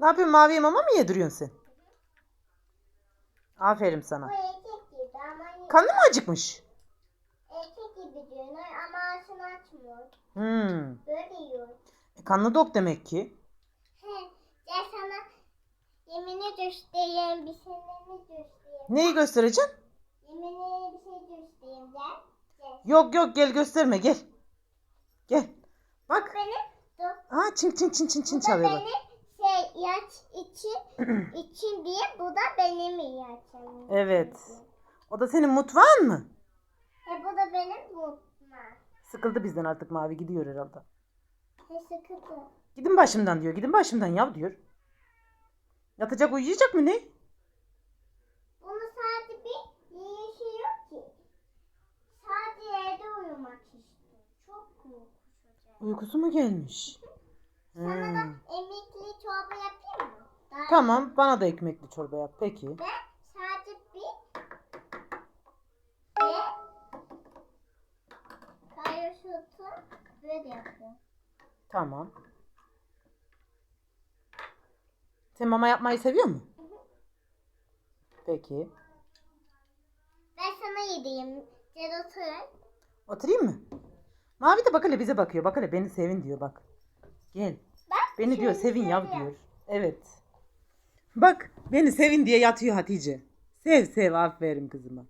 Ne yapıyorsun maviye mama mı yediriyorsun sen? Aferin sana. Karnı mı acıkmış? erkek gibi diyor ama ağzını açmıyor. Hmm. Böyle yiyor. E, karnı dok demek ki. He, gel sana yemini göstereyim, bir şeylerini göstereyim. Neyi göstereceksin? Yemini bir şey göstereyim gel. Gel. Yok yok gel gösterme gel. Gel. Bak. Benim, dur. Aa çin çin çin çin çin çalıyor bak. benim yaç için için diye bu da benim yaşam. Evet. O da senin mutfağın mı? He bu da benim mutfağım. Sıkıldı bizden artık mavi gidiyor herhalde. He sıkıntı. Gidin başımdan diyor. Gidin başımdan yav diyor. Yatacak uyuyacak mı ne? Bunu sadece bir yiyişi yok ki. Sadece evde uyumak istiyor. Çok korkuyor. Uykusu mu gelmiş? Sana Hmm. da emekli çorba yapayım mı? Daha Tamam bana da ekmekli çorba yap peki. Ben sadece bir ve kayoşutu böyle yapıyorum. Tamam. Sen mama yapmayı seviyor musun? Peki. Ben sana yedireyim. Gel otur. Oturayım mı? Mavi de bak hele bize bakıyor. Bak hele beni sevin diyor bak. Gel. Beni diyor şöyle sevin yav şöyle diyor. Evet. Bak beni sevin diye yatıyor Hatice. Sev sev aferin kızıma.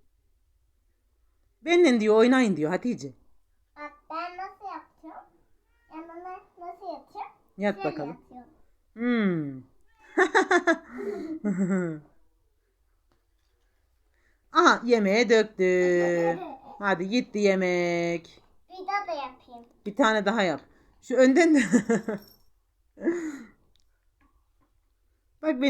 Benimle diyor oynayın diyor Hatice. Bak ben nasıl yapıyorum? Yanına nasıl yatıyorum? Yat Şöyle bakalım. yatıyorum. Hmm. Aha yemeğe döktü. Hadi gitti yemek. Bir daha da yapayım. Bir tane daha yap. Şu önden de Bak beni